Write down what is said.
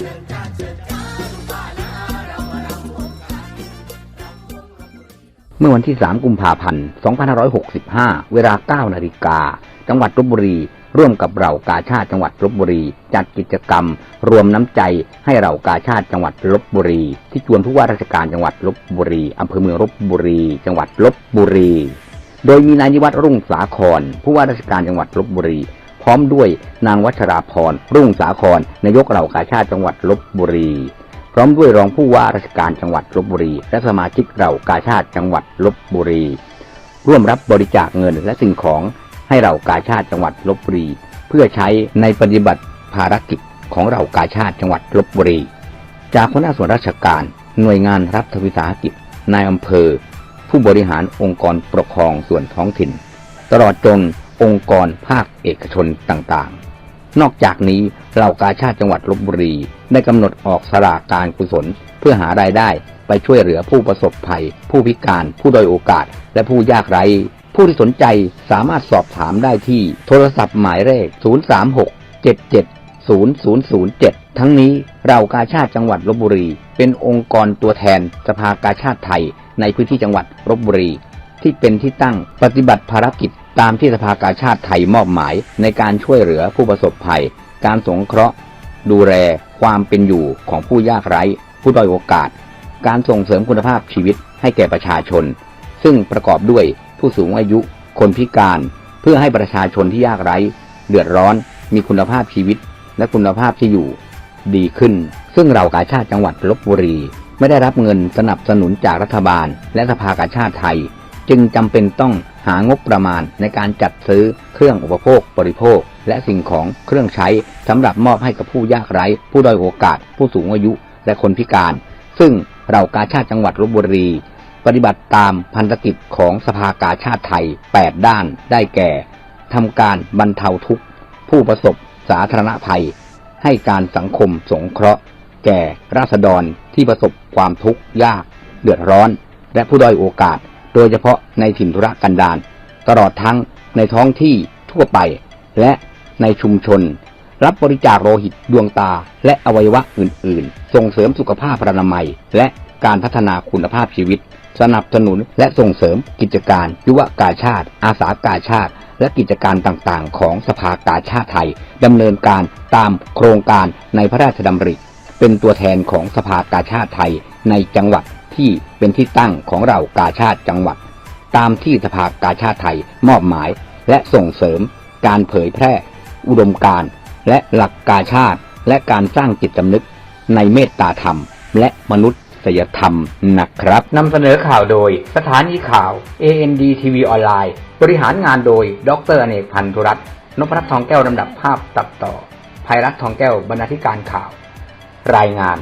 เมื่อวันที่ 3 กุมภาพันธ์ 2565 เวลา 9 นาฬิกา จังหวัดลบบุรี ร่วมกับเรากาชาติจังหวัดลบบุรี จัดกิจกรรม รวมน้ำใจให้เรากาชาติจังหวัดลบบุรี ที่ชวนผู้ว่าราชการจังหวัดลบบุรีอำเภอเมืองลบบุรี จังหวัดลบบุรี โดยมีนายวัฒรุ่งสาครผู้ว่าราชการจังหวัดลบบุรี พร้อมด้วยนางวัชราพรรุ่งสาครนายกเหล่ากาชาติจังหวัดลบบุรี พร้อมด้วยรองผู้ว่าราชการจังหวัดลบบุรี และสมาชิกเหล่ากาชาติจังหวัดลบบุรี ร่วมรับบริจาคเงินและสิ่งของให้เหล่ากาชาติจังหวัดลบบุรี เพื่อใช้ในปฏิบัติภารกิจของเหล่ากาชาติจังหวัดลบบุรี จากหัวหน้าส่วนราชการ หน่วยงานรัฐวิสาหกิจนายอำเภอ ผู้บริหารองค์กรปกครองส่วนท้องถิ่น ตลอดจน องค์กรภาคเอกชนต่างๆ นอกจากนี้เหล่ากาชาติจังหวัดลบบุรี ได้กำหนดออกสลากการกุศล เพื่อหารายได้ไปช่วยเหลือผู้ประสบภัย ผู้พิการ ผู้ด้อยโอกาส และผู้ยากไร้ ผู้ที่สนใจสามารถสอบถามได้ที่โทรศัพท์หมายเลข 036 770007 ทั้งนี้เรากาชาติจังหวัดลบบุรี เป็นองค์กรตัวแทนสภากาชาติไทยในพื้นที่จังหวัดลบบุรี ที่เป็นที่ตั้งปฏิบัติภารกิจ ตามที่สภากาชาติไทยมอบหมายในการช่วยเหลือผู้ประสบภัย การสงเคราะห์ ดูแลความเป็นอยู่ของผู้ยากไร้ ผู้ด้อยโอกาส การส่งเสริมคุณภาพชีวิตให้แก่ประชาชน ซึ่งประกอบด้วยผู้สูงอายุ คนพิการ เพื่อให้ประชาชนที่ยากไร้ เดือดร้อน มีคุณภาพชีวิต และคุณภาพที่อยู่ ดีขึ้น ซึ่งเรากาชาติจังหวัดลบบุรี ไม่ได้รับเงินสนับสนุนจากรัฐบาล และสภากาชาติไทย จึงจำเป็นต้อง หางบประมาณในการจัดซื้อเครื่องอุปโภคบริโภค และสิ่งของเครื่องใช้สำหรับมอบให้กับผู้ยากไร้ ผู้ด้อยโอกาส ผู้สูงอายุและคนพิการ ซึ่งเรากาชาติจังหวัดลบบุรี ปฏิบัติตามพันธกิจของสภากาชาติไทย 8 ด้านได้แก่ทำการบรรเทาทุกข์ ผู้ประสบสาธารณภัย ให้การสังคมสงเคราะห์ แก่ราษฎรที่ประสบความทุกข์ยาก เดือดร้อน และผู้ด้อยโอกาส โดยเฉพาะในถิ่นธุรกันดารตลอดทั้งในท้องที่ทั่วไป และในชุมชน รับบริจาคโลหิตดวงตา และอวัยวะอื่น ๆ ส่งเสริมสุขภาพพนามัย และการพัฒนาคุณภาพชีวิต สนับสนุนและส่งเสริมกิจการ ยุวกาชาติ อาสากาชาติ และกิจการต่างๆ ของสภากาชาติไทยดำเนินการตามโครงการในพระราชดำริ เป็นตัวแทนของสภากาชาติไทยในจังหวัด ที่เป็นที่ตั้งของเรากาชาติจังหวัด ตามที่สภากาชาติไทยมอบหมาย และส่งเสริม การเผยแพร่ อุดมการณ์และหลักกาชาติ และการสร้างจิตสำนึก ในเมตตาธรรม และมนุษยธรรมนะครับนำเสนอข่าวโดยสถานีข่าว AND TV ออนไลน์ บริหารงานโดย ดรอเนกพันธุรัตน์นพรัตน์ทองแก้วลำดับภาพตัดต่อภัยรัตน์ทองแก้วบรรณาธิการข่าว รายงาน